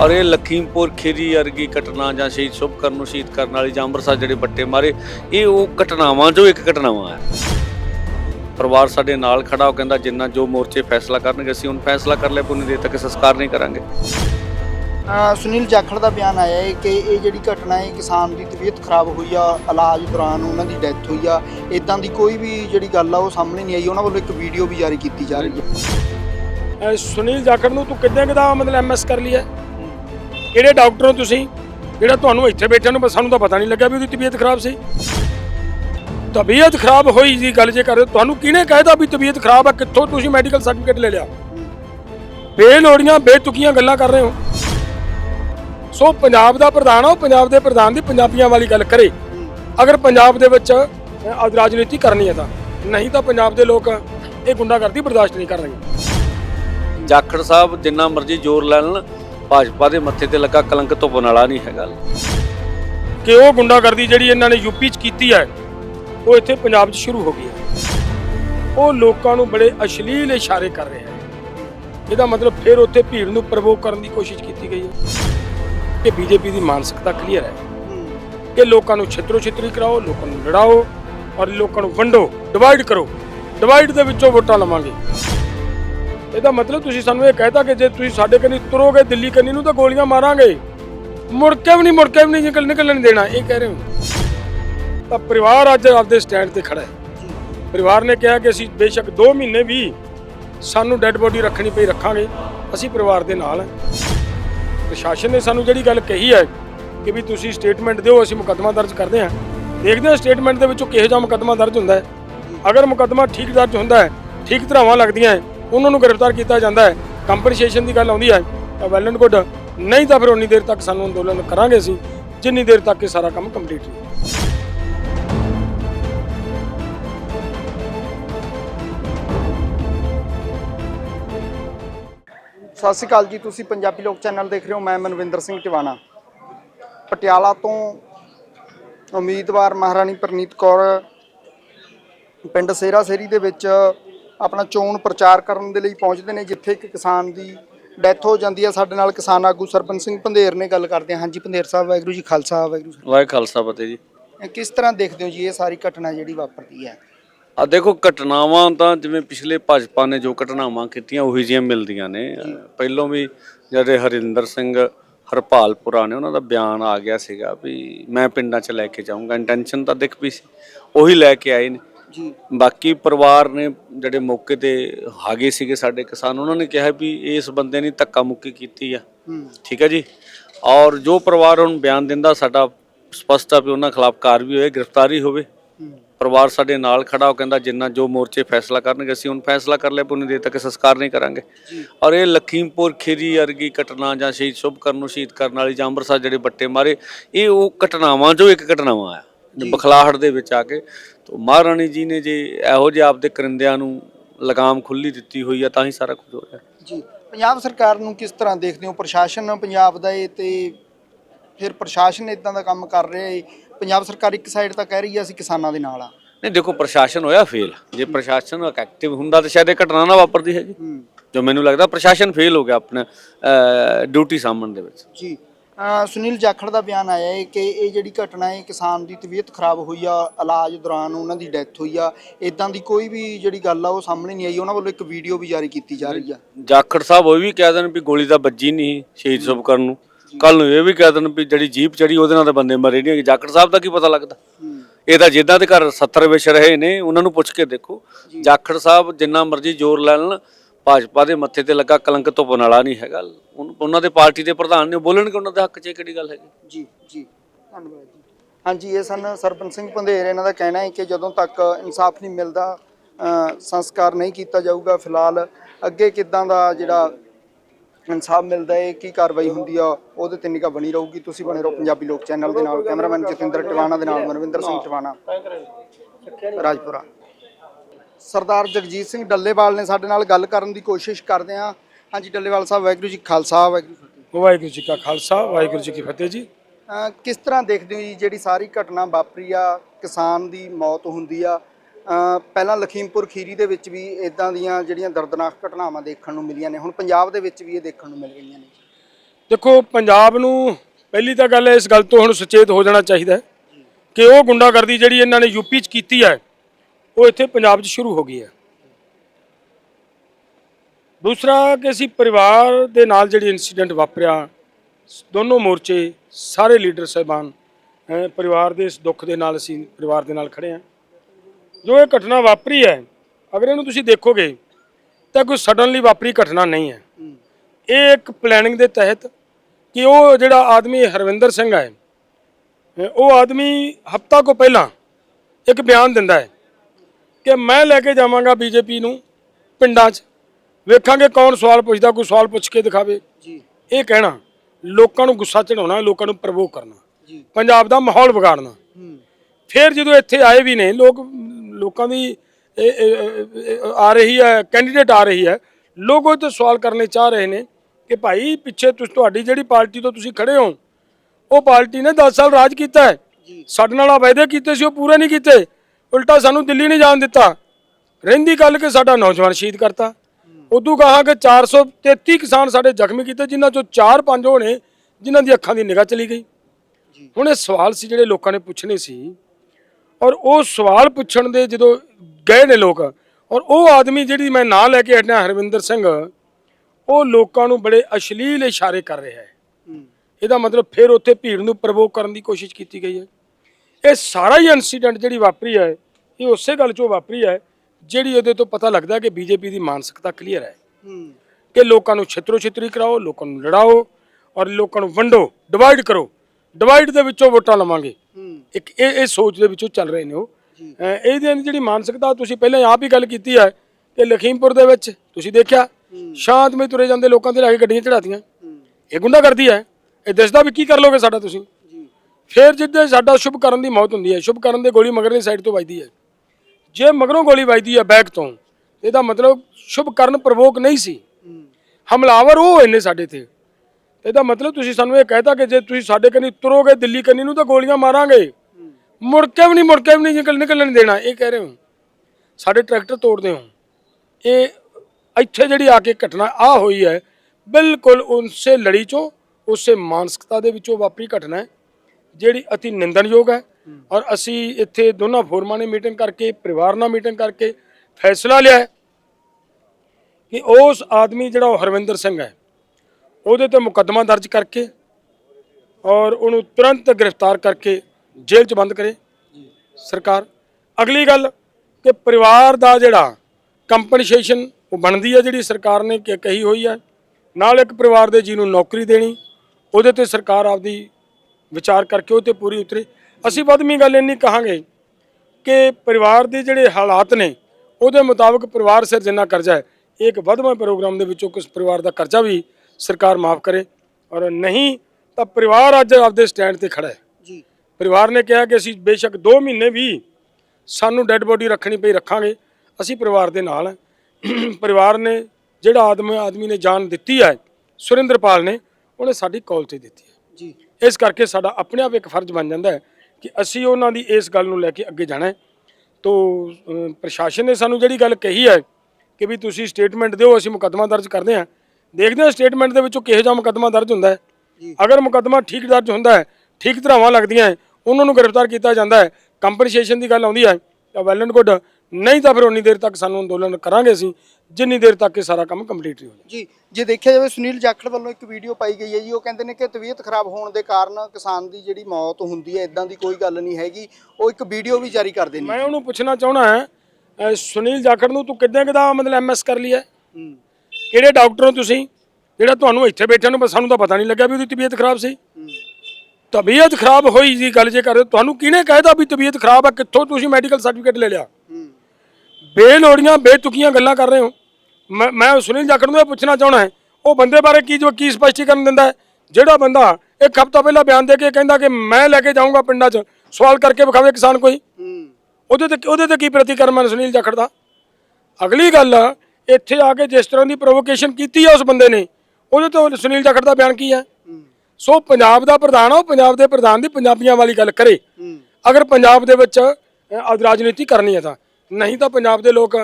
ਔਰ ਇਹ ਲਖੀਮਪੁਰ ਖੀਰੀ ਅਰਗੀ ਘਟਨਾ ਜਾਂ ਸ਼ਹੀਦ ਸ਼ੁਭਕਰਨ ਨੂੰ ਸ਼ਹੀਦ ਕਰਨ ਵਾਲੀ ਜਾਂ ਅੰਮ੍ਰਿਤਸਰ ਜਿਹੜੇ ਬੱਟੇ ਮਾਰੇ, ਇਹ ਉਹ ਘਟਨਾਵਾਂ, ਜੋ ਇੱਕ ਘਟਨਾਵਾਂ ਹੈ। ਪਰਿਵਾਰ ਸਾਡੇ ਨਾਲ ਖੜਾ, ਉਹ ਕਹਿੰਦਾ ਜਿੰਨਾ ਜੋ ਮੋਰਚੇ ਫੈਸਲਾ ਕਰਨਗੇ, ਅਸੀਂ ਹੁਣ ਫੈਸਲਾ ਕਰ ਲਿਆ ਪੁੰਨੀ ਦੇਰ ਤੱਕ ਸੰਸਕਾਰ ਨਹੀਂ ਕਰਾਂਗੇ। ਸੁਨੀਲ ਜਾਖੜ ਦਾ ਬਿਆਨ ਆਇਆ ਹੈ ਕਿ ਇਹ ਜਿਹੜੀ ਘਟਨਾ ਹੈ ਕਿਸਾਨ ਦੀ ਤਬੀਅਤ ਖਰਾਬ ਹੋਈ ਆ, ਇਲਾਜ ਦੌਰਾਨ ਉਹਨਾਂ ਦੀ ਡੈਥ ਹੋਈ ਆ। ਇਦਾਂ ਦੀ ਕੋਈ ਵੀ ਜਿਹੜੀ ਗੱਲ ਆ, ਉਹ ਸਾਹਮਣੇ ਨਹੀਂ ਆਈ। ਉਹਨਾਂ ਵੱਲੋਂ ਇੱਕ ਵੀਡੀਓ ਵੀ ਜਾਰੀ ਕੀਤੀ ਜਾ ਰਹੀ ਹੈ। ਸੁਨੀਲ ਜਾਖੜ ਨੂੰ ਤੂੰ ਕਿੱਦਾਂ ਕਿਦਾ ਮਤਲਬ ਐਮਐਸ ਕਰ ਲਿਆ ਕਿਹੜੇ ਡਾਕਟਰ ਹੋ ਤੁਸੀਂ? ਜਿਹੜਾ ਤੁਹਾਨੂੰ ਇੱਥੇ ਬੈਠੇ ਨੂੰ ਸਾਨੂੰ ਤਾਂ ਪਤਾ ਨਹੀਂ ਲੱਗਿਆ ਵੀ ਉਹਦੀ ਤਬੀਅਤ ਖਰਾਬ ਸੀ। ਤਬੀਅਤ ਖਰਾਬ ਹੋਈ ਜੀ ਗੱਲ ਜੇ ਕਰ, ਤੁਹਾਨੂੰ ਕਿਹਨੇ ਕਹਿਦਾ ਵੀ ਤਬੀਅਤ ਖਰਾਬ ਆ? ਕਿੱਥੋਂ ਤੁਸੀਂ ਮੈਡੀਕਲ ਸਰਟੀਫਿਕੇਟ ਲੈ ਲਿਆ? ਬੇਲੋੜੀਆਂ, ਬੇਤੁਕੀਆਂ ਗੱਲਾਂ ਕਰ ਰਹੇ ਹੋ। ਸੋ ਪੰਜਾਬ ਦਾ ਪ੍ਰਧਾਨ ਆ ਉਹ ਪੰਜਾਬ ਦੇ ਪ੍ਰਧਾਨ ਦੀ ਪੰਜਾਬੀਆਂ ਵਾਲੀ ਗੱਲ ਕਰੇ। ਅਗਰ ਪੰਜਾਬ ਦੇ ਵਿੱਚ ਅਹ, ਰਾਜਨੀਤੀ ਕਰਨੀ ਹੈ ਤਾਂ। ਨਹੀਂ ਤਾਂ ਪੰਜਾਬ ਦੇ ਲੋਕ ਇਹ ਗੁੰਡਾਗਰਦੀ ਬਰਦਾਸ਼ਤ ਨਹੀਂ ਕਰਨਗੇ ਜਾਖੜ ਸਾਹਿਬ ਜਿੰਨਾ ਮਰਜ਼ੀ ਜ਼ੋਰ ਲੈ ਲੈਣ ਭਾਜਪਾ ਦੇ ਮੱਥੇ ਤੇ ਲੱਗਾ ਕਲੰਕ ਧੁੱਪਣ ਵਾਲਾ ਨਹੀਂ ਹੈ ਗੱਲ ਕਿ ਉਹ ਗੁੰਡਾਗਰਦੀ ਜਿਹੜੀ ਇਹਨਾਂ ਨੇ ਯੂਪੀ 'ਚ ਕੀਤੀ ਹੈ ਉਹ ਇੱਥੇ ਪੰਜਾਬ 'ਚ ਸ਼ੁਰੂ ਹੋ ਗਈ ਹੈ। ਉਹ ਲੋਕਾਂ ਨੂੰ ਬੜੇ ਅਸ਼ਲੀਲ ਇਸ਼ਾਰੇ ਕਰ ਰਹੇ ਹੈ। ਇਹਦਾ ਮਤਲਬ ਫਿਰ ਉੱਥੇ ਭੀੜ ਨੂੰ ਪ੍ਰਵੋਕ ਕਰਨ ਦੀ ਕੋਸ਼ਿਸ਼ ਕੀਤੀ ਗਈ ਹੈ। ਕਿ ਬੀਜੇਪੀ ਦੀ ਮਾਨਸਿਕਤਾ ਕਲੀਅਰ ਹੈ। ਕਿ ਲੋਕਾਂ ਨੂੰ ਛਿੱਤਰੋ ਛਿੱਤਰੀ ਕਰਾਓ, ਲੋਕਾਂ ਨੂੰ ਲੜਾਓ ਔਰ ਲੋਕਾਂ ਨੂੰ ਵੰਡੋ ਡਿਵਾਈਡ ਕਰੋ। ਡਿਵਾਈਡ ਦੇ ਵਿੱਚੋਂ ਵੋਟਾਂ ਲਵਾਂਗੇ। ਇਹਦਾ ਮਤਲਬ ਤੁਸੀਂ ਸਾਨੂੰ ਇਹ ਕਹਿਤਾ ਕਿ ਜੇ ਤੁਸੀਂ ਸਾਡੇ ਕੰਨੀ ਤੁਰੋਗੇ, ਦਿੱਲੀ ਕੰਨੀ ਨੂੰ ਤਾਂ ਗੋਲੀਆਂ ਮਾਰਾਂਗੇ। ਮੁੜ ਕੇ ਵੀ ਨਹੀਂ, ਮੁੜ ਕੇ ਵੀ ਨਹੀਂ, ਨਿਕਲ ਨਿਕਲਣ ਦੇਣਾ, ਇਹ ਕਹਿ ਰਹੇ ਹੋ। ਤਾਂ ਪਰਿਵਾਰ ਅੱਜ ਆਪਦੇ ਸਟੈਂਡ ਤੇ ਖੜਾ ਹੈ। ਪਰਿਵਾਰ ਨੇ ਕਿਹਾ ਕਿ ਅਸੀਂ ਬੇਸ਼ੱਕ 2 ਮਹੀਨੇ ਵੀ ਸਾਨੂੰ ਡੈੱਡ ਬੋਡੀ ਰੱਖਣੀ ਪਈ, ਰੱਖਾਂਗੇ। ਅਸੀਂ ਪਰਿਵਾਰ ਦੇ ਨਾਲ ਹਾਂ। ਪ੍ਰਸ਼ਾਸਨ ਨੇ ਸਾਨੂੰ ਜਿਹੜੀ ਗੱਲ ਕਹੀ ਹੈ ਕਿ ਵੀ ਤੁਸੀਂ ਸਟੇਟਮੈਂਟ ਦਿਓ, ਅਸੀਂ ਮੁਕੱਦਮਾ ਦਰਜ ਕਰਦੇ ਹਾਂ। ਦੇਖਦੇ ਹਾਂ ਸਟੇਟਮੈਂਟ ਦੇ ਵਿੱਚੋਂ ਕਿਹੋ ਜਿਹਾ ਮੁਕੱਦਮਾ ਦਰਜ ਹੁੰਦਾ ਹੈ। ਅਗਰ ਮੁਕੱਦਮਾ ਠੀਕ ਦਰਜ ਹੁੰਦਾ ਹੈ, ਠੀਕ ਧਰਾਵਾਂ ਲੱਗਦੀਆਂ ਹੈ, ਉਹਨਾਂ ਨੂੰ ਗ੍ਰਿਫਤਾਰ ਕੀਤਾ ਜਾਂਦਾ ਹੈ। ਕੰਪਨਸੇਸ਼ਨ ਦੀ ਗੱਲ ਆਉਂਦੀ ਹੈ, ਤਾਂ ਵੈਲ ਐਂਡ ਗੁੱਡ ਨਹੀਂ ਤਾਂ ਫਿਰ ਉਨੀ ਦੇਰ ਤੱਕ ਸਾਨੂੰ ਅੰਦੋਲਨ ਕਰਾਂਗੇ ਅਸੀਂ, ਜਿੰਨੀ ਦੇਰ ਤੱਕ ਇਹ ਸਾਰਾ ਕੰਮ ਕੰਪਲੀਟ ਨਹੀਂ। ਸਤਿ ਸ਼੍ਰੀ ਅਕਾਲ ਜੀ ਤੁਸੀਂ ਪੰਜਾਬੀ ਲੋਕ ਚੈਨਲ ਦੇਖ ਰਹੇ ਹੋ ਮੈਂ ਮਨਵਿੰਦਰ ਸਿੰਘ ਟਿਵਾਣਾ। ਪਟਿਆਲਾ ਤੋਂ ਉਮੀਦਵਾਰ ਮਹਾਰਾਣੀ ਪ੍ਰਨੀਤ ਕੌਰ ਪਿੰਡ ਸੇਰਾ ਸੇਰੀ ਦੇ ਵਿੱਚ ਆਪਣਾ ਚੋਣ ਪ੍ਰਚਾਰ ਕਰਨ ਦੇ ਲਈ ਪਹੁੰਚਦੇ ਨੇ ਜਿੱਥੇ ਇੱਕ ਕਿਸਾਨ ਦੀ ਡੈਥ ਹੋ ਜਾਂਦੀ ਹੈ। ਸਾਡੇ ਨਾਲ ਕਿਸਾਨ ਆਗੂ ਸਰਪੰਚ ਸਿੰਘ ਪੰਧੇਰ ਨੇ ਗੱਲ ਕਰਦੇ ਹਾਂ। ਹਾਂਜੀ ਪੰਧੇਰ ਸਾਹਿਬ ਵਾਹਿਗੁਰੂ ਜੀ ਖਾਲਸਾ ਵਾਹਿਗੁਰੂ ਜੀ ਵਾਹਿ ਖਾਲਸਾ ਫਤਿਹ ਜੀ। ਕਿਸ ਤਰ੍ਹਾਂ ਦੇਖਦੇ ਹੋ ਜੀ ਇਹ ਸਾਰੀ ਘਟਨਾ ਜਿਹੜੀ ਵਾਪਰਦੀ ਹੈ? ਆ ਦੇਖੋ ਘਟਨਾਵਾਂ ਤਾਂ ਜਿਵੇਂ ਪਿਛਲੇ ਭਾਜਪਾ ਨੇ ਜੋ ਘਟਨਾਵਾਂ ਕੀਤੀਆਂ ਉਹੀ ਜਿਹੀਆਂ ਮਿਲਦੀਆਂ ਨੇ। ਪਹਿਲੋਂ ਵੀ ਜਿਹੜੇ ਹਰਿੰਦਰ ਸਿੰਘ ਹਰਪਾਲਪੁਰਾ ਨੇ ਉਹਨਾਂ ਦਾ ਬਿਆਨ ਆ ਗਿਆ ਸੀਗਾ ਵੀ ਮੈਂ ਪਿੰਡਾਂ 'ਚ ਲੈ ਕੇ ਜਾਊਂਗਾ। ਇੰਟੈਂਸ਼ਨ ਤਾਂ ਦਿਖ ਪਈ ਸੀ ਉਹੀ ਲੈ ਕੇ ਆਏ ਨੇ। ਜੀ। ਬਾਕੀ ਪਰਿਵਾਰ ਨੇ ਜਿਹੜੇ ਮੌਕੇ ਤੇ ਹਾਗੇ ਸੀਗੇ ਸਾਡੇ ਕਿਸਾਨ ਉਹਨਾਂ ਨੇ ਕਿਹਾ ਵੀ ਇਸ ਬੰਦੇ ਨੇ ਧੱਕਾ ਮੁੱਕੀ ਕੀਤੀ ਆ। ਠੀਕ ਹੈ ਜੀ? ਔਰ ਜੋ ਪਰਿਵਾਰ ਹੁਣ ਬਿਆਨ ਦਿੰਦਾ ਸਾਡਾ ਸਪਸ਼ਟ ਆ ਵੀ ਉਹਨਾਂ ਖਿਲਾਫ ਕਾਰਵਾਈ ਹੋਵੇ ਗ੍ਰਿਫਤਾਰੀ ਹੋਵੇ। ਪਰਿਵਾਰ ਸਾਡੇ ਨਾਲ ਖੜਾ ਹੋ ਕਹਿੰਦਾ ਜਿੰਨਾ ਜੋ ਮੋਰਚੇ ਫੈਸਲਾ ਕਰਨਗੇ ਅਸੀਂ ਹੁਣ ਫੈਸਲਾ ਕਰ ਲਿਆ ਪੁੰਨੀ ਦੇਰ ਤੱਕ ਸੰਸਕਾਰ ਨਹੀਂ ਕਰਾਂਗੇ। ਔਰ ਇਹ ਲਖੀਮਪੁਰ ਖੀਰੀ ਵਰਗੀ ਘਟਨਾ ਜਾਂ ਸ਼ਹੀਦ ਸ਼ੁਭਕਰਨ ਨੂੰ ਸ਼ਹੀਦ ਕਰਨ ਵਾਲੀ ਜਾਂ ਅੰਮ੍ਰਿਤਸਰ ਜਿਹੜੇ ਬੱਟੇ ਮਾਰੇ ਇਹ ਉਹ ਘਟਨਾਵਾਂ ਚੋਂ ਇੱਕ ਘਟਨਾਵਾਂ ਆ। ਬਖਲਾਹਟ ਦੇ ਵਿੱਚ ਆ ਕੇ ਤੋਂ ਮਹਾਰਾਣੀ ਜੀ ਨੇ ਜੇ ਇਹੋ ਜਿਹੇ ਆਪਦੇ ਕਰਿੰਦਿਆਂ ਨੂੰ ਲਗਾਮ ਖੁੱਲੀ ਦਿੱਤੀ ਹੋਈ ਆ ਤਾਂ ਹੀ ਸਾਰਾ ਕੁਝ ਹੋ ਰਿਹਾ। ਜੀ। ਪੰਜਾਬ ਸਰਕਾਰ ਨੂੰ ਕਿਸ ਤਰ੍ਹਾਂ ਦੇਖਦੇ ਹੋ? ਪ੍ਰਸ਼ਾਸਨ ਪੰਜਾਬ ਦਾ ਇਹ ਤੇ ਫਿਰ ਪ੍ਰਸ਼ਾਸਨ ਇਦਾਂ ਦਾ ਕੰਮ ਕਰ ਰਿਹਾ ਹੈ ਪੰਜਾਬ ਸਰਕਾਰ ਇੱਕ ਸਾਈਡ ਤਾਂ ਕਹਿ ਰਹੀ ਹੈ ਅਸੀਂ ਕਿਸਾਨਾਂ ਦੇ ਨਾਲ ਆ। ਨਹੀਂ ਦੇਖੋ ਪ੍ਰਸ਼ਾਸਨ ਹੋਇਆ ਫੇਲ ਜੇ ਪ੍ਰਸ਼ਾਸਨ ਐਕਟਿਵ ਹੁੰਦਾ ਤਾਂ ਸ਼ਾਇਦ ਇਹ ਘਟਨਾ ਨਾ ਵਾਪਰਦੀ ਹੈ। ਜੀ ਮੈਨੂੰ ਲੱਗਦਾ ਪ੍ਰਸ਼ਾਸਨ ਫੇਲ ਹੋ ਗਿਆ ਆਪਣੇ ਡਿਊਟੀ ਸਾਂਭਣ ਦੇ ਵਿੱਚ। ਜੀ। ਸੁਨੀਲ ਜਾਖੜ ਦਾ ਬਿਆਨ ਆਇਆ ਹੈ ਕਿ ਇਹ ਜਿਹੜੀ ਘਟਨਾ ਹੈ ਕਿਸਾਨ ਦੀ ਤਬੀਅਤ ਖਰਾਬ ਹੋਈ ਆ ਇਲਾਜ ਦੌਰਾਨ ਉਹਨਾਂ ਦੀ ਡੈਥ ਹੋਈ ਆ। ਇਦਾਂ ਦੀ ਕੋਈ ਵੀ ਜਿਹੜੀ ਗੱਲ ਆ ਉਹ ਸਾਹਮਣੇ ਨਹੀਂ ਆਈ। ਉਹਨਾਂ ਵੱਲੋਂ ਇੱਕ ਵੀਡੀਓ ਵੀ ਜਾਰੀ ਕੀਤੀ ਜਾ ਰਹੀ ਆ। ਜਾਖੜ ਸਾਹਿਬ ਉਹ ਵੀ ਕਹਿ ਦੇਣ ਵੀ ਗੋਲੀ ਤਾਂ ਵੱਜੀ ਨਹੀਂ ਸ਼ਹੀਦ ਸੁਭ ਕਰਨ ਨੂੰ। ਕੱਲ ਨੂੰ ਇਹ ਵੀ ਕਹਿ ਦੇਣ ਵੀ ਜਿਹੜੀ ਜੀਪ ਚੜੀ ਉਹਦੇ ਨਾਲ ਤਾਂ ਬੰਦੇ ਮਰੇ ਨਹੀਂ ਹੈਗੇ। ਜਾਖੜ ਸਾਹਿਬ ਦਾ ਕੀ ਪਤਾ ਲੱਗਦਾ? ਇਹ ਤਾਂ ਜਿੱਦਾਂ ਦੇ ਘਰ 70 ਵਿਛ ਰਹੇ ਨੇ ਉਹਨਾਂ ਨੂੰ ਪੁੱਛ ਕੇ ਦੇਖੋ। ਜਾਖੜ ਸਾਹਿਬ ਜਿੰਨਾ ਮਰਜ਼ੀ ਜ਼ੋਰ ਲੈ ਲੈਣ ਭਾਜਪਾ ਦੇ ਮੱਥੇ ਤੇ ਲੱਗਾ ਕਲੰਕ ਧੁੱਪਣ ਵਾਲਾ ਨਹੀਂ ਹੈਗਾ। ਉਹਨਾਂ ਦੇ ਪਾਰਟੀ ਦੇ ਪ੍ਰਧਾਨ ਨੇ ਉਹ ਬੋਲਣਗੇ ਉਹਨਾਂ ਦੇ ਹੱਕ 'ਚ ਕਿਹੜੀ ਗੱਲ ਹੈਗੀ? ਜੀ ਜੀ। ਧੰਨਵਾਦ ਜੀ। ਹਾਂਜੀ ਇਹ ਸਨ ਸਰਪੰਚ ਸਿੰਘ ਪੰਧੇਰ ਇਹਨਾਂ ਦਾ ਕਹਿਣਾ ਹੈ ਕਿ ਜਦੋਂ ਤੱਕ ਇਨਸਾਫ ਨਹੀਂ ਮਿਲਦਾ ਸੰਸਕਾਰ ਨਹੀਂ ਕੀਤਾ ਜਾਊਗਾ ਫਿਲਹਾਲ ਅੱਗੇ ਕਿਦਾਂ ਦਾ ਜਿਹੜਾ ਇਨਸਾਫ ਮਿਲਦਾ ਹੈ ਕੀ ਕਾਰਵਾਈ ਹੁੰਦੀ ਆ ਉਹਦੇ ਤੇ ਨਿਗਾਹ ਬਣੀ ਰਹੂਗੀ। ਤੁਸੀਂ ਬਣੇ ਰਹੋ ਪੰਜਾਬੀ ਲੋਕ ਚੈਨਲ ਦੇ ਨਾਲ। ਕੈਮਰਾਮੈਨ ਜਤਿੰਦਰ ਟਿਵਾਣਾ ਦੇ ਨਾਲ ਮਨਵਿੰਦਰ ਸਿੰਘ ਟਿਵਾਣਾ ਰਾਜਪੁਰਾ। ਸਰਦਾਰ ਜਗਜੀਤ ਸਿੰਘ ਡੱਲੇਵਾਲ ਨੇ ਸਾਡੇ ਨਾਲ ਗੱਲ ਕਰਨ ਦੀ ਕੋਸ਼ਿਸ਼ ਕਰਦੇ ਹਾਂ। ਹਾਂਜੀ ਡੱਲੇਵਾਲ ਸਾਹਿਬ ਵਾਹਿਗੁਰੂ ਜੀ ਖਾਲਸਾ ਵਾਹਿਗੁਰੂ ਵਾਹਿਗੁਰੂ ਜੀ ਕਾ ਖਾਲਸਾ ਵਾਹਿਗੁਰੂ ਜੀ ਕੀ ਫਤਿਹ ਜੀ। ਕਿਸ ਤਰ੍ਹਾਂ ਦੇਖਦੇ ਹੋ ਜੀ ਜਿਹੜੀ ਸਾਰੀ ਘਟਨਾ ਵਾਪਰੀ ਆ? ਕਿਸਾਨ ਦੀ ਮੌਤ ਹੁੰਦੀ ਆ। ਪਹਿਲਾਂ ਲਖੀਮਪੁਰ ਖੀਰੀ ਦੇ ਵਿੱਚ ਵੀ ਇਦਾਂ ਦੀਆਂ ਜਿਹੜੀਆਂ ਦਰਦਨਾਕ ਘਟਨਾਵਾਂ ਦੇਖਣ ਨੂੰ ਮਿਲੀਆਂ ਨੇ। ਹੁਣ ਪੰਜਾਬ ਦੇ ਵਿੱਚ ਵੀ ਇਹ ਦੇਖਣ ਨੂੰ ਮਿਲ ਰਹੀਆਂ ਨੇ। ਦੇਖੋ, ਪੰਜਾਬ ਨੂੰ ਪਹਿਲੀ ਤਾਂ ਗੱਲ ਇਸ ਗੱਲ ਤੋਂ ਹੁਣ ਸੁਚੇਤ ਹੋ ਜਾਣਾ ਚਾਹੀਦਾ ਹੈ ਕਿ ਉਹ ਗੁੰਡਾਗਰਦੀ ਜਿਹੜੀ ਇਹਨਾਂ ਨੇ ਯੂਪੀ 'ਚ ਕੀਤੀ ਹੈ, ਉਹ ਇੱਥੇ ਪੰਜਾਬ 'ਚ ਸ਼ੁਰੂ ਹੋ ਗਈ ਹੈ। ਦੂਸਰਾ ਕਿ ਅਸੀਂ ਪਰਿਵਾਰ ਦੇ ਨਾਲ ਜਿਹੜੀ ਇਨਸੀਡੈਂਟ ਵਾਪਰਿਆ, ਦੋਨੋਂ ਮੋਰਚੇ, ਸਾਰੇ ਲੀਡਰ ਸਾਹਿਬਾਨ ਪਰਿਵਾਰ ਦੇ ਇਸ ਦੁੱਖ ਦੇ ਨਾਲ ਅਸੀਂ ਪਰਿਵਾਰ ਦੇ ਨਾਲ ਖੜੇ ਹਾਂ। ਜੋ ਇਹ ਘਟਨਾ ਵਾਪਰੀ ਹੈ ਅਗਰ ਇਹਨੂੰ ਤੁਸੀਂ ਦੇਖੋਗੇ ਤਾਂ ਕੋਈ ਸਡਨਲੀ ਵਾਪਰੀ ਘਟਨਾ ਨਹੀਂ ਹੈ। ਇਹ ਇੱਕ ਪਲੈਨਿੰਗ ਦੇ ਤਹਿਤ ਕਿ ਉਹ ਜਿਹੜਾ ਆਦਮੀ ਹਰਵਿੰਦਰ ਸਿੰਘ ਹੈ ਉਹ ਆਦਮੀ ਹਫਤਾ ਕੋ ਪਹਿਲਾਂ ਇੱਕ ਬਿਆਨ ਦਿੰਦਾ ਹੈ ਕਿ ਮੈਂ ਲੈ ਕੇ ਜਾਵਾਂਗਾ ਬੀਜੇਪੀ ਨੂੰ ਪਿੰਡਾਂ 'ਚ। ਵੇਖਾਂਗੇ ਕੌਣ ਸਵਾਲ ਪੁੱਛਦਾ ਕੋਈ ਸਵਾਲ ਪੁੱਛ ਕੇ ਦਿਖਾਵੇ। ਜੀ। ਇਹ ਕਹਿਣਾ ਲੋਕਾਂ ਨੂੰ ਗੁੱਸਾ ਚੜਾਉਣਾ ਲੋਕਾਂ ਨੂੰ ਪ੍ਰਵੋਕ ਕਰਨਾ। ਪੰਜਾਬ ਦਾ ਮਾਹੌਲ ਵਿਗਾੜਨਾ। ਫਿਰ ਜਦੋਂ ਇੱਥੇ ਆਏ ਵੀ ਨੇ ਲੋਕ ਲੋਕਾਂ ਦੀ ਆ ਰਹੀ ਹੈ ਕੈਂਡੀਡੇਟ ਆ ਰਹੀ ਹੈ। ਲੋਕ ਉਹ ਤੋਂ ਸਵਾਲ ਕਰਨੇ ਚਾਹ ਰਹੇ ਨੇ ਕਿ ਭਾਈ ਪਿੱਛੇ ਤੁਸੀਂ ਤੁਹਾਡੀ ਜਿਹੜੀ ਪਾਰਟੀ ਤੋਂ ਤੁਸੀਂ ਖੜੇ ਹੋ ਉਹ ਪਾਰਟੀ ਨੇ 10 ਸਾਲ ਰਾਜ ਕੀਤਾ ਹੈ। ਸਾਡੇ ਨਾਲ ਆ ਵਾਅਦੇ ਕੀਤੇ ਸੀ ਉਹ ਪੂਰੇ ਨਹੀਂ ਕੀਤੇ। ਉਲਟਾ ਸਾਨੂੰ ਦਿੱਲੀ ਨਹੀਂ ਜਾਣ ਦਿੱਤਾ। ਰਹਿੰਦੀ ਗੱਲ ਕਿ ਸਾਡਾ ਨੌਜਵਾਨ ਸ਼ਹੀਦ ਕਰਤਾ। ਉਦੋਂ ਕਹਾ ਕਿ 433 ਕਿਸਾਨ ਸਾਡੇ ਜ਼ਖਮੀ ਕੀਤੇ ਜਿਨ੍ਹਾਂ ਚੋਂ 4-5 ਉਹ ਨੇ ਜਿਨ੍ਹਾਂ ਦੀ ਅੱਖਾਂ ਦੀ ਨਿਗਾਹ ਚਲੀ ਗਈ। ਹੁਣ ਇਹ ਸਵਾਲ ਸੀ ਜਿਹੜੇ ਲੋਕਾਂ ਨੇ ਪੁੱਛਣੇ ਸੀ ਔਰ ਉਹ ਸਵਾਲ ਪੁੱਛਣ ਦੇ ਜਦੋਂ ਗਏ ਨੇ ਲੋਕ ਔਰ ਉਹ ਆਦਮੀ ਜਿਹੜੀ ਮੈਂ ਨਾਂ ਲੈ ਕੇ ਹਟਿਆ ਹਰਵਿੰਦਰ ਸਿੰਘ ਉਹ ਲੋਕਾਂ ਨੂੰ ਬੜੇ ਅਸ਼ਲੀਲ ਇਸ਼ਾਰੇ ਕਰ ਰਿਹਾ ਹੈ। ਇਹਦਾ ਮਤਲਬ ਫਿਰ ਉੱਥੇ ਭੀੜ ਨੂੰ ਪ੍ਰਵੋਕ ਕਰਨ ਦੀ ਕੋਸ਼ਿਸ਼ ਕੀਤੀ ਗਈ ਹੈ। ਇਹ ਸਾਰਾ ਹੀ ਇਨਸੀਡੈਂਟ ਜਿਹੜੀ ਵਾਪਰੀ ਹੈ ਇਹ ਉਸੇ ਗੱਲ 'ਚੋਂ ਵਾਪਰੀ ਹੈ ਜਿਹੜੀ ਉਹਦੇ ਤੋਂ ਪਤਾ ਲੱਗਦਾ ਕਿ ਬੀਜੇਪੀ ਦੀ ਮਾਨਸਿਕਤਾ ਕਲੀਅਰ ਹੈ। ਕਿ ਲੋਕਾਂ ਨੂੰ ਛਿੱਤਰੋ ਛਿੱਤਰੀ ਕਰਾਓ ਲੋਕਾਂ ਨੂੰ ਲੜਾਓ ਔਰ ਲੋਕਾਂ ਨੂੰ ਵੰਡੋ ਡਿਵਾਈਡ ਕਰੋ। ਡਿਵਾਈਡ ਦੇ ਵਿੱਚੋਂ ਵੋਟਾਂ ਲਵਾਂਗੇ। ਇੱਕ ਇਹ ਇਹ ਸੋਚ ਦੇ ਵਿੱਚੋਂ ਚੱਲ ਰਹੇ ਨੇ ਉਹ। ਇਹਦੀ ਜਿਹੜੀ ਮਾਨਸਿਕਤਾ ਤੁਸੀਂ ਪਹਿਲਾਂ ਆਪ ਹੀ ਗੱਲ ਕੀਤੀ ਹੈ ਕਿ ਲਖੀਮਪੁਰ ਦੇ ਵਿੱਚ ਤੁਸੀਂ ਦੇਖਿਆ ਸ਼ਾਂਤਮਈ ਤੁਰੇ ਜਾਂਦੇ ਲੋਕਾਂ ਤੇ ਲਾ ਕੇ ਗੱਡੀਆਂ ਚੜਾਤੀਆਂ ਇਹ ਗੁੰਡਾ ਕਰਦੀ ਹੈ। ਇਹ ਦੱਸਦਾ ਵੀ ਕੀ ਕਰ ਲੋਗੇ ਸਾਡਾ ਤੁਸੀਂ। ਫਿਰ ਜਿੱਦੇ ਸਾਡਾ ਸ਼ੁਭ ਕਰਨ ਦੀ ਮੌਤ ਹੁੰਦੀ ਹੈ ਸ਼ੁਭ ਕਰਨ ਦੇ ਗੋਲੀ ਮਗਰਲੀ ਸਾਈਡ ਤੋਂ ਵੱਜਦੀ ਹੈ। ਜੇ ਮਗਰੋਂ ਗੋਲੀ ਵੱਜਦੀ ਹੈ ਬੈਕ ਤੋਂ ਇਹਦਾ ਮਤਲਬ ਸ਼ੁਭ ਕਰਨ ਪ੍ਰਵੋਕ ਨਹੀਂ ਸੀ। ਹਮਲਾਵਰ ਉਹ ਇੰਨੇ ਸਾਡੇ ਤੇ। ਇਹਦਾ ਮਤਲਬ ਤੁਸੀਂ ਸਾਨੂੰ ਇਹ ਕਹਿਤਾ ਕਿ ਜੇ ਤੁਸੀਂ ਸਾਡੇ ਕੰਨੀ ਤੁਰੋਗੇ ਦਿੱਲੀ ਕੰਨੀ ਨੂੰ ਤਾਂ ਗੋਲੀਆਂ ਮਾਰਾਂਗੇ। ਮੁੜ ਕੇ ਵੀ ਨਹੀਂ, ਮੁੜ ਕੇ ਵੀ ਨਹੀਂ, ਨਿਕਲ ਨਿਕਲਣ ਦੇਣਾ, ਇਹ ਕਹਿ ਰਹੇ ਹੋ। ਸਾਡੇ ਟਰੈਕਟਰ ਤੋੜਦੇ ਹੋ। ਇਹ ਇੱਥੇ ਜਿਹੜੀ ਆ ਕੇ ਘਟਨਾ ਆ ਹੋਈ ਹੈ, ਬਿਲਕੁਲ ਉਸੇ ਲੜੀ ਚੋਂ, ਉਸੇ ਮਾਨਸਿਕਤਾ ਦੇ ਵਿੱਚੋਂ ਵਾਪਰੀ ਘਟਨਾ ਹੈ, ਜਿਹੜੀ ਅਤੀ ਨਿੰਦਣਯੋਗ ਹੈ। ਔਰ ਅਸੀਂ ਇੱਥੇ ਦੋਨਾਂ ਫੋਰਮਾਂ ਨੇ ਮੀਟਿੰਗ ਕਰਕੇ, ਪਰਿਵਾਰ ਨਾਲ ਮੀਟਿੰਗ ਕਰਕੇ ਫੈਸਲਾ ਲਿਆ ਕਿ ਉਸ ਆਦਮੀ ਜਿਹੜਾ ਉਹ ਹਰਵਿੰਦਰ ਸਿੰਘ ਹੈ, ਉਹਦੇ ਤੇ ਮੁਕੱਦਮਾ ਦਰਜ ਕਰਕੇ ਔਰ ਉਹਨੂੰ ਤੁਰੰਤ ਗ੍ਰਿਫਤਾਰ ਕਰਕੇ ਜੇਲ੍ਹ 'ਚ ਬੰਦ ਕਰੇ। ਸਰਕਾਰ। ਅਗਲੀ ਗੱਲ ਕਿ ਪਰਿਵਾਰ ਦਾ ਜਿਹੜਾ ਕੰਪਨਸੇਸ਼ਨ ਉਹ ਬਣਦੀ ਹੈ ਜਿਹੜੀ ਸਰਕਾਰ ਨੇ ਕ- ਕਹੀ ਹੋਈ ਹੈ ਨਾਲ ਇੱਕ ਪਰਿਵਾਰ ਦੇ ਜੀ ਨੂੰ ਨੌਕਰੀ ਦੇਣੀ ਉਹਦੇ ਤੇ ਸਰਕਾਰ ਆਪਦੀ ਵਿਚਾਰ ਕਰਕੇ ਉਹ ਤੇ ਪੂਰੀ ਉਤਰੇ। ਅਸੀਂ ਵੱਧਵੀਂ ਗੱਲ ਇੰਨੀ ਕਹਾਂਗੇ ਕਿ ਪਰਿਵਾਰ ਦੇ ਜਿਹੜੇ ਹਾਲਾਤ ਨੇ ਉਹਦੇ ਮੁਤਾਬਕ ਪਰਿਵਾਰ ਸਿਰ ਜਿੰਨਾ ਕਰਜ਼ਾ ਹੈ ਇਹ ਇੱਕ ਵੱਧਵਾਂ ਪ੍ਰੋਗਰਾਮ ਦੇ ਵਿੱਚੋਂ ਕਿਸ ਪਰਿਵਾਰ ਦਾ ਕਰਜ਼ਾ ਵੀ ਸਰਕਾਰ ਮਾਫ ਕਰੇ। ਔਰ ਨਹੀਂ ਤਾਂ ਪਰਿਵਾਰ ਅੱਜ ਆਪਦੇ ਸਟੈਂਡ ਤੇ ਖੜਾ ਹੈ। ਪਰਿਵਾਰ ਨੇ ਕਿਹਾ ਕਿ ਅਸੀਂ ਬੇਸ਼ੱਕ 2 ਮਹੀਨੇ ਵੀ ਸਾਨੂੰ ਡੈੱਡ ਬੋਡੀ ਰੱਖਣੀ ਪਈ ਰੱਖਾਂਗੇ। ਅਸੀਂ ਪਰਿਵਾਰ ਦੇ ਨਾਲ ਪਰਿਵਾਰ ਨੇ ਜਿਹੜਾ ਆਦਮ ਆਦਮੀ ਨੇ ਜਾਨ ਦਿੱਤੀ ਹੈ ਸੁਰਿੰਦਰਪਾਲ ਨੇ ਉਹਨੇ ਸਾਡੀ ਕਾਲ ਤੇ ਦਿੱਤੀ ਹੈ। ਜੀ। ਇਸ ਕਰਕੇ ਸਾਡਾ ਆਪਣੇ ਆਪ ਇੱਕ ਫਰਜ਼ ਬਣ ਜਾਂਦਾ ਹੈ ਕਿ ਅਸੀਂ ਉਹਨਾਂ ਦੀ ਇਸ ਗੱਲ ਨੂੰ ਲੈ ਕੇ ਅੱਗੇ ਜਾਣਾ ਹੈ। ਤੋ ਪ੍ਰਸ਼ਾਸਨ ਨੇ ਸਾਨੂੰ ਜਿਹੜੀ ਗੱਲ ਕਹੀ ਹੈ ਕਿ ਵੀ ਤੁਸੀਂ ਸਟੇਟਮੈਂਟ ਦਿਓ ਅਸੀਂ ਮੁਕੱਦਮਾ ਦਰਜ ਕਰਦੇ ਹਾਂ। ਦੇਖਦੇ ਹਾਂ ਸਟੇਟਮੈਂਟ ਦੇ ਵਿੱਚੋਂ ਕਿਹੋ ਜਿਹਾ ਮੁਕੱਦਮਾ ਦਰਜ ਹੁੰਦਾ ਹੈ। ਅਗਰ ਮੁਕੱਦਮਾ ਠੀਕ ਦਰਜ ਹੁੰਦਾ ਹੈ ਠੀਕ ਧਰਾਵਾਂ ਲੱਗਦੀਆਂ ਹੈ ਉਹਨਾਂ ਨੂੰ ਗ੍ਰਿਫਤਾਰ ਕੀਤਾ ਜਾਂਦਾ ਹੈ। ਕੰਪਨਸੇਸ਼ਨ ਦੀ ਗੱਲ ਆਉਂਦੀ ਹੈ ਤਾਂ ਵੈਲ ਐਂਡ ਗੁੱਡ ਨਹੀਂ ਤਾਂ ਫਿਰ ਉਨੀ ਦੇਰ ਤੱਕ ਸਾਨੂੰ ਅੰਦੋਲਨ ਕਰਾਂਗੇ ਅਸੀਂ ਜਿੰਨੀ ਦੇਰ ਤੱਕ ਇਹ ਸਾਰਾ ਕੰਮ ਕੰਪਲੀਟ ਨਹੀਂ ਹੋ ਜਾਏ। ਜੀ ਜੇ ਦੇਖਿਆ ਜਾਵੇ ਸੁਨੀਲ ਜਾਖੜ ਵੱਲੋਂ ਇੱਕ ਵੀਡੀਓ ਪਾਈ ਗਈ ਹੈ ਜੀ ਉਹ ਕਹਿੰਦੇ ਨੇ ਕਿ ਤਬੀਅਤ ਖਰਾਬ ਹੋਣ ਦੇ ਕਾਰਨ ਕਿਸਾਨ ਦੀ ਜਿਹੜੀ ਮੌਤ ਹੁੰਦੀ ਹੈ ਇਦਾਂ ਦੀ ਕੋਈ ਗੱਲ ਨਹੀਂ ਹੈਗੀ ਉਹ ਇੱਕ ਵੀਡੀਓ ਵੀ ਜਾਰੀ ਕਰਦੇ ਨੇ ਮੈਂ ਉਹਨੂੰ ਪੁੱਛਣਾ ਚਾਹਣਾ ਹੈ ਸੁਨੀਲ ਜਾਖੜ ਨੂੰ ਤੂੰ ਕਿੱਦਾਂ ਕਿਦਾ ਮਤਲਬ ਐਮਐਸ ਕਰ ਲਿਆ ਕਿਹੜੇ ਡਾਕਟਰ ਹੋ ਤੁਸੀਂ? ਜਿਹੜਾ ਤੁਹਾਨੂੰ ਇੱਥੇ ਬੈਠਿਆਂ ਨੂੰ ਸਾਨੂੰ ਤਾਂ ਪਤਾ ਨਹੀਂ ਲੱਗਿਆ ਵੀ ਉਹਦੀ ਤਬੀਅਤ ਖਰਾਬ ਸੀ। ਤਬੀਅਤ ਖਰਾਬ ਹੋਈ ਜੀ ਗੱਲ ਜੇ ਕਰਦੇ ਤੁਹਾਨੂੰ ਕਿਹਨੇ ਕਹਿਦਾ ਵੀ ਤਬੀਅਤ ਖਰਾਬ ਹੈ ਕਿੱਥੋਂ ਤੁਸੀਂ ਮੈਡੀਕਲ ਸਰਟੀਫਿਕੇਟ ਲੈ ਲਿਆ? ਬੇਲੋੜੀਆਂ ਬੇਤੁਕੀਆਂ ਗੱਲਾਂ ਕਰ ਰਹੇ ਹੋ। ਮੈਂ ਮੈਂ ਸੁਨੀਲ ਜਾਖੜ ਨੂੰ ਇਹ ਪੁੱਛਣਾ ਚਾਹਣਾ ਹੈ ਉਹ ਬੰਦੇ ਬਾਰੇ ਕੀ ਜੋ ਕੀ ਸਪਸ਼ਟੀਕਰਨ ਦਿੰਦਾ ਜਿਹੜਾ ਬੰਦਾ ਇੱਕ ਹਫ਼ਤਾ ਪਹਿਲਾਂ ਬਿਆਨ ਦੇ ਕੇ ਕਹਿੰਦਾ ਕਿ ਮੈਂ ਲੈ ਕੇ ਜਾਊਂਗਾ ਪਿੰਡਾਂ 'ਚ ਸਵਾਲ ਕਰਕੇ ਵਿਖਾਵੇ ਕਿਸਾਨ ਕੋਈ? ਉਹਦੇ ਤੇ ਉਹਦੇ ਤੇ ਕੀ ਪ੍ਰਤੀਕਰਮ ਹੈ ਸੁਨੀਲ ਜਾਖੜ ਦਾ? ਅਗਲੀ ਗੱਲ ਇੱਥੇ ਆ ਕੇ ਜਿਸ ਤਰ੍ਹਾਂ ਦੀ ਪ੍ਰੋਵੋਕੇਸ਼ਨ ਕੀਤੀ ਹੈ ਉਸ ਬੰਦੇ ਨੇ ਉਹਦੇ ਤੋਂ ਸੁਨੀਲ ਜਾਖੜ ਦਾ ਬਿਆਨ ਕੀ ਹੂੰ? ਸੋ ਪੰਜਾਬ ਦਾ ਪ੍ਰਧਾਨ ਆ ਉਹ ਪੰਜਾਬ ਦੇ ਪ੍ਰਧਾਨ ਦੀ ਪੰਜਾਬੀਆਂ ਵਾਲੀ ਗੱਲ ਕਰੇ। ਅਗਰ ਪੰਜਾਬ ਦੇ ਵਿੱਚ ਅ, ਰਾਜਨੀਤੀ ਕਰਨੀ ਹੈ ਤਾਂ। ਨਹੀਂ ਤਾਂ ਪੰਜਾਬ ਦੇ ਲੋਕ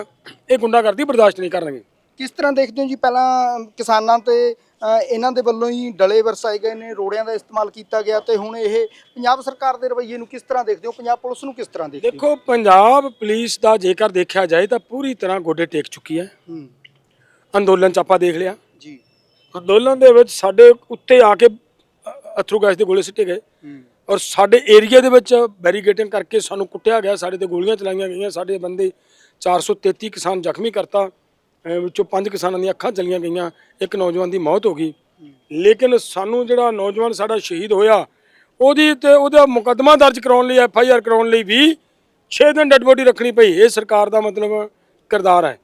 ਇਹ ਗੁੰਡਾਗਰਦੀ ਬਰਦਾਸ਼ਤ ਨਹੀਂ ਕਰਨਗੇ। ਕਿਸ ਤਰ੍ਹਾਂ ਦੇਖਦੇ ਹੋ ਜੀ? ਪਹਿਲਾਂ ਕਿਸਾਨਾਂ ਤੇ ਅ, ਇਹਨਾਂ ਦੇ ਵੱਲੋਂ ਹੀ ਡਲੇ ਵਰਸਾਏ ਗਏ ਨੇ ਰੋੜਿਆਂ ਦਾ ਇਸਤੇਮਾਲ ਕੀਤਾ ਗਿਆ ਤੇ ਹੁਣ ਇਹ ਪੰਜਾਬ ਸਰਕਾਰ ਦੇ ਰਵੱਈਏ ਨੂੰ ਕਿਸ ਤਰ੍ਹਾਂ ਦੇਖਦੇ ਹੋ? ਪੰਜਾਬ ਪੁਲਿਸ ਨੂੰ ਕਿਸ ਤਰ੍ਹਾਂ ਦੇਖਦੇ ਹੋ? ਦੇਖੋ ਪੰਜਾਬ ਪੁਲਿਸ ਦਾ ਜੇਕਰ ਦੇਖਿਆ ਜਾਏ ਤਾਂ ਪੂਰੀ ਤਰ੍ਹਾਂ ਗੋਡੇ ਟੇਕ ਚੁੱਕੀ ਹੈ। ਹੂੰ। ਅੰਦੋਲਨ ਚ ਆਪਾਂ ਦੇਖ ਲਿਆ। ਜੀ। ਅੰਦੋਲਨ ਦੇ ਵਿੱਚ ਸਾਡੇ ਉੱਤੇ ਆ ਕੇ ਅਥਰੂ ਗੈਸ ਦੇ ਗੋਲੇ ਸਿੱਟੇ ਗਏ। ਔਰ ਸਾਡੇ ਏਰੀਆ ਦੇ ਵਿੱਚ ਬੈਰੀਗੇਟਿੰਗ ਕਰਕੇ ਸਾਨੂੰ ਕੁੱਟਿਆ ਗਿਆ ਸਾਡੇ ਤੇ ਗੋਲੀਆਂ ਚਲਾਈਆਂ ਗਈਆਂ ਸਾਡੇ ਬੰਦੇ 433 ਕਿਸਾਨ ਜ਼ਖਮੀ ਕਰਤਾ ਵਿੱਚੋਂ ਪੰਜ ਕਿਸਾਨਾਂ ਦੀਆਂ ਅੱਖਾਂ ਚਲੀਆਂ ਗਈਆਂ ਇੱਕ ਨੌਜਵਾਨ ਦੀ ਮੌਤ ਹੋ ਗਈ। ਲੇਕਿਨ ਸਾਨੂੰ ਜਿਹੜਾ ਨੌਜਵਾਨ ਸਾਡਾ ਸ਼ਹੀਦ ਹੋਇਆ ਉਹਦੀ ਤੇ ਉਹਦਾ ਮੁਕੱਦਮਾ ਦਰਜ ਕਰਾਉਣ ਲਈ ਐਫ ਆਈ ਆਰ ਕਰਾਉਣ ਲਈ ਵੀ 6 ਦਿਨ ਡੈਡ ਬੋਡੀ ਰੱਖਣੀ ਪਈ। ਇਹ ਸਰਕਾਰ ਦਾ ਮਤਲਬ ਕਿਰਦਾਰ ਹੈ।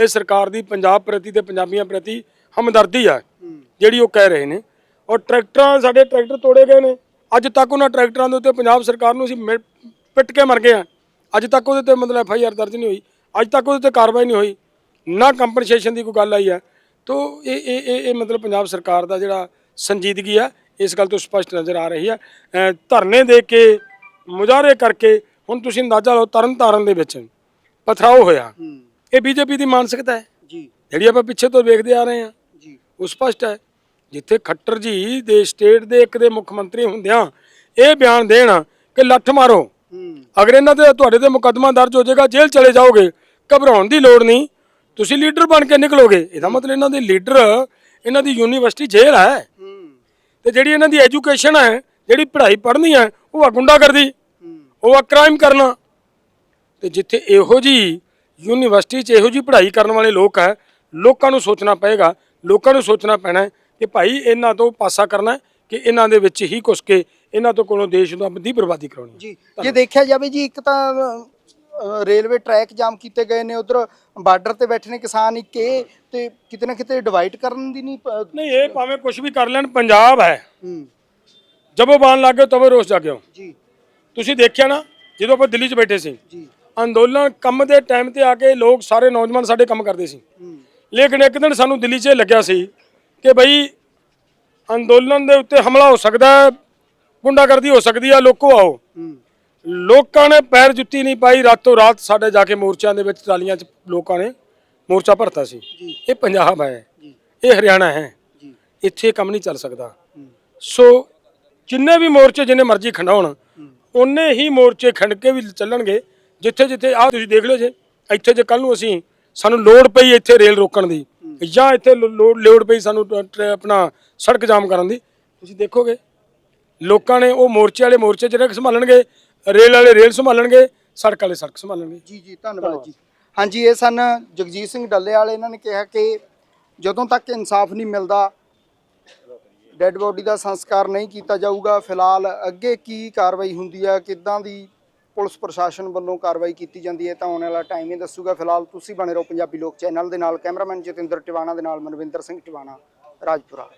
ਇਹ ਸਰਕਾਰ ਦੀ ਪੰਜਾਬ ਪ੍ਰਤੀ ਤੇ ਪੰਜਾਬੀਆਂ ਪ੍ਰਤੀ ਹਮਦਰਦੀ ਹੈ। ਜਿਹੜੀ ਉਹ ਕਹਿ ਰਹੇ ਨੇ। ਔਰ ਟਰੈਕਟਰਾਂ ਸਾਡੇ ਟਰੈਕਟਰ ਤੋੜੇ ਗਏ ਨੇ। ਅੱਜ ਤੱਕ ਉਹਨਾਂ ਟਰੈਕਟਰਾਂ ਦੇ ਉੱਤੇ ਪੰਜਾਬ ਸਰਕਾਰ ਨੂੰ ਅਸੀਂ ਪਿੱਟ ਕੇ ਮਰ ਗਏ ਆ ਅੱਜ ਤੱਕ ਉਹਦੇ ਤੇ ਮਤਲਬ ਐਫ ਆਈ ਆਰ ਦਰਜ ਨਹੀਂ ਹੋਈ। ਅੱਜ ਤੱਕ ਉਹਦੇ ਤੇ ਕਾਰਵਾਈ ਨਹੀਂ ਹੋਈ। ਨਾ ਕੰਪਨਸੇਸ਼ਨ ਦੀ ਕੋਈ ਗੱਲ ਆਈ ਹੈ। ਤੋ ਇਹ ਇਹ ਇਹ ਇਹ ਮਤਲਬ ਪੰਜਾਬ ਸਰਕਾਰ ਦਾ ਜਿਹੜਾ ਸੰਜੀਦਗੀ ਹੈ ਇਸ ਗੱਲ ਤੋਂ ਸਪਸ਼ਟ ਨਜ਼ਰ ਆ ਰਹੀ ਹੈ ਧਰਨੇ ਦੇ ਕੇ ਮੁਜ਼ਾਹਰੇ ਕਰਕੇ ਹੁਣ ਤੁਸੀਂ ਅੰਦਾਜ਼ਾ ਲਓ ਤਰਨ ਤਾਰਨ ਦੇ ਵਿੱਚ ਪਥਰਾਓ ਹੋਇਆ। ਇਹ ਬੀਜੇਪੀ ਦੀ ਮਾਨਸਿਕਤਾ ਹੈ। ਜੀ। ਜਿਹੜੀ ਆਪਾਂ ਪਿੱਛੇ ਤੋਂ ਵੇਖਦੇ ਆ ਰਹੇ ਹਾਂ। ਜੀ। ਉਹ ਸਪਸ਼ਟ ਹੈ। ਜਿੱਥੇ ਖੱਟਰ ਜੀ ਦੇ ਸਟੇਟ ਦੇ ਇੱਕ ਦੇ ਮੁੱਖ ਮੰਤਰੀ ਹੁੰਦਿਆਂ ਇਹ ਬਿਆਨ ਦੇਣ ਕਿ ਲੱਠ ਮਾਰੋ। ਅਗਰ ਇਹਨਾਂ ਦੇ ਤੁਹਾਡੇ ਤੇ ਮੁਕੱਦਮਾ ਦਰਜ ਹੋ ਜਾਏਗਾ ਜੇਲ੍ਹ ਚਲੇ ਜਾਓਗੇ ਘਬਰਾਉਣ ਦੀ ਲੋੜ ਨਹੀਂ। ਤੁਸੀਂ ਲੀਡਰ ਬਣ ਕੇ ਨਿਕਲੋਗੇ। ਇਹਦਾ ਮਤਲਬ ਇਹਨਾਂ ਦੇ ਲੀਡਰ ਇਹਨਾਂ ਦੀ ਯੂਨੀਵਰਸਿਟੀ ਜੇਲ੍ਹ ਹੈ। ਤੇ ਜਿਹੜੀ ਇਹਨਾਂ ਦੀ ਐਜੂਕੇਸ਼ਨ ਹੈ ਜਿਹੜੀ ਪੜ੍ਹਾਈ ਪੜ੍ਹਨੀ ਹੈ ਉਹ ਆ ਗੁੰਡਾਗਰਦੀ। ਹੂੰ। ਉਹ ਆ ਕ੍ਰਾਈਮ ਕਰਨਾ। ਤੇ ਜਿੱਥੇ ਇਹੋ ਜੀ ਯੂਨੀਵਰਸਿਟੀ 'ਚ ਇਹੋ ਜੀ ਪੜ੍ਹਾਈ ਕਰਨ ਵਾਲੇ ਲੋਕ ਹੈ ਲੋਕਾਂ ਨੂੰ ਸੋਚਣਾ ਪਏਗਾ। ਲੋਕਾਂ ਨੂੰ ਸੋਚਣਾ ਪੈਣਾ ਹੈ ਕਿ ਭਾਈ ਇਹਨਾਂ ਤੋਂ ਪਾਸਾ ਕਰਨਾ ਕਿ ਇਹਨਾਂ ਦੇ ਵਿੱਚ ਹੀ ਘੁਸ ਕੇ ਇਹਨਾਂ ਤੋਂ ਕੋਲੋਂ ਦੇਸ਼ ਦਾ ਦੀ ਬਰਬਾਦੀ ਕਰਾਉਣੀ। ਜੀ ਜੇ ਦੇਖਿਆ ਜਾਵੇ ਜੀ ਇੱਕ ਤਾਂ ਰੇਲਵੇ ਟਰੈਕ ਜਾਮ ਕੀਤੇ ਗਏ ਨੇ ਉਧਰ ਬਾਰਡਰ ਤੇ ਬੈਠੇ ਨੇ ਕਿਸਾਨ ਇੱਕ ਇਹ ਤੇ ਕਿਤੇ ਨਾ ਕਿਤੇ ਡਿਵਾਈਡ ਕਰਨ ਦੀ ਨਹੀਂ ਨਹੀਂ ਇਹ ਭਾਵੇਂ ਕੁਝ ਵੀ ਕਰ ਲੈਣ ਪੰਜਾਬ ਹੈ। ਜਬੋ ਬਾਣ ਲੱਗੇ ਤਬੋ ਰੋਸ ਜਾਗਿਓ ਜੀ। ਤੁਸੀਂ ਦੇਖਿਆ ਨਾ ਜਦੋਂ ਆਪਾਂ ਦਿੱਲੀ 'ਚ ਬੈਠੇ ਸੀ ਜੀ। ਅੰਦੋਲਨ ਕੰਮ ਦੇ ਟਾਈਮ ਤੇ ਆ ਕੇ ਲੋਕ ਸਾਰੇ ਨੌਜਵਾਨ ਸਾਡੇ ਕੰਮ ਕਰਦੇ ਸੀ। ਲੇਕਿਨ ਇੱਕ ਦਿਨ ਸਾਨੂੰ ਦਿੱਲੀ 'ਚ ਲੱਗਿਆ ਸੀ ਕਿ ਬਈ ਅੰਦੋਲਨ ਦੇ ਉੱਤੇ ਹਮਲਾ ਹੋ ਸਕਦਾ ਹੈ ਗੁੰਡਾਗਰਦੀ ਹੋ ਸਕਦੀ ਹੈ ਲੋਕੋ ਆਓ। ਲੋਕਾਂ ਨੇ ਪੈਰ ਜੁੱਤੀ ਨਹੀਂ ਪਾਈ ਰਾਤੋਂ ਰਾਤ ਸਾਡੇ ਜਾ ਕੇ ਮੋਰਚਿਆਂ ਦੇ ਵਿੱਚ ਟਰਾਲੀਆਂ 'ਚ ਲੋਕਾਂ ਨੇ ਮੋਰਚਾ ਭਰਤਾ ਸੀ। ਇਹ ਪੰਜਾਬ ਹੈ। ਇਹ ਹਰਿਆਣਾ ਹੈ। ਇੱਥੇ ਕੰਮ ਨਹੀਂ ਚੱਲ ਸਕਦਾ। ਸੋ ਜਿੰਨੇ ਵੀ ਮੋਰਚੇ ਜਿੰਨੇ ਮਰਜ਼ੀ ਖੰਡਾਉਣ ਉਹਨੇ ਹੀ ਮੋਰਚੇ ਖੰਡ ਕੇ ਵੀ ਚੱਲਣਗੇ ਜਿੱਥੇ ਜਿੱਥੇ ਆਹ ਤੁਸੀਂ ਦੇਖ ਲਓ ਜੇ ਇੱਥੇ ਜੇ ਕੱਲ ਨੂੰ ਅਸੀਂ ਸਾਨੂੰ ਲੋੜ ਪਈ ਇੱਥੇ ਰੇਲ ਰੋਕਣ ਦੀ ਜਾਂ ਇੱਥੇ ਲੋ- ਲੋੜ ਲੋੜ ਪਈ ਸਾਨੂੰ ਟ- ਆਪਣਾ ਸੜਕ ਜਾਮ ਕਰਨ ਦੀ। ਤੁਸੀਂ ਦੇਖੋਗੇ, ਲੋਕਾਂ ਨੇ ਉਹ ਮੋਰਚੇ ਵਾਲੇ ਮੋਰਚੇ ਜਿਹੜੇ ਸੰਭਾਲਣਗੇ, ਰੇਲ ਵਾਲੇ ਰੇਲ ਸੰਭਾਲਣਗੇ, ਸੜਕ ਵਾਲੇ ਸੜਕ ਸੰਭਾਲਣਗੇ। ਜੀ ਜੀ, ਧੰਨਵਾਦ ਜੀ। ਹਾਂਜੀ, ਇਹ ਸਨ ਜਗਜੀਤ ਸਿੰਘ ਡੱਲੇਵਾਲ, ਇਹਨਾਂ ਨੇ ਕਿਹਾ ਕਿ ਜਦੋਂ ਤੱਕ ਇਨਸਾਫ ਨਹੀਂ ਮਿਲਦਾ, ਡੈੱਡ ਬੋਡੀ ਦਾ ਸੰਸਕਾਰ ਨਹੀਂ ਕੀਤਾ ਜਾਊਗਾ। ਫਿਲਹਾਲ ਅੱਗੇ ਕੀ ਕਾਰਵਾਈ ਹੁੰਦੀ ਹੈ ਕਿੱਦਾਂ ਦੀ ਪੁਲਿਸ ਪ੍ਰਸ਼ਾਸਨ ਵੱਲੋਂ ਕਾਰਵਾਈ ਕੀਤੀ ਜਾਂਦੀ ਹੈ ਤਾਂ ਆਉਣ ਵਾਲਾ ਟਾਈਮ ਹੀ ਦੱਸੂਗਾ। ਫਿਲਹਾਲ ਤੁਸੀਂ ਬਣੇ ਰਹੋ ਪੰਜਾਬੀ ਲੋਕ ਚੈਨਲ ਦੇ ਨਾਲ। ਕੈਮਰਾਮੈਨ ਜਤਿੰਦਰ ਟਿਵਾਣਾ ਦੇ ਨਾਲ ਮਨਵਿੰਦਰ ਸਿੰਘ ਟਿਵਾਣਾ, ਰਾਜਪੁਰਾ।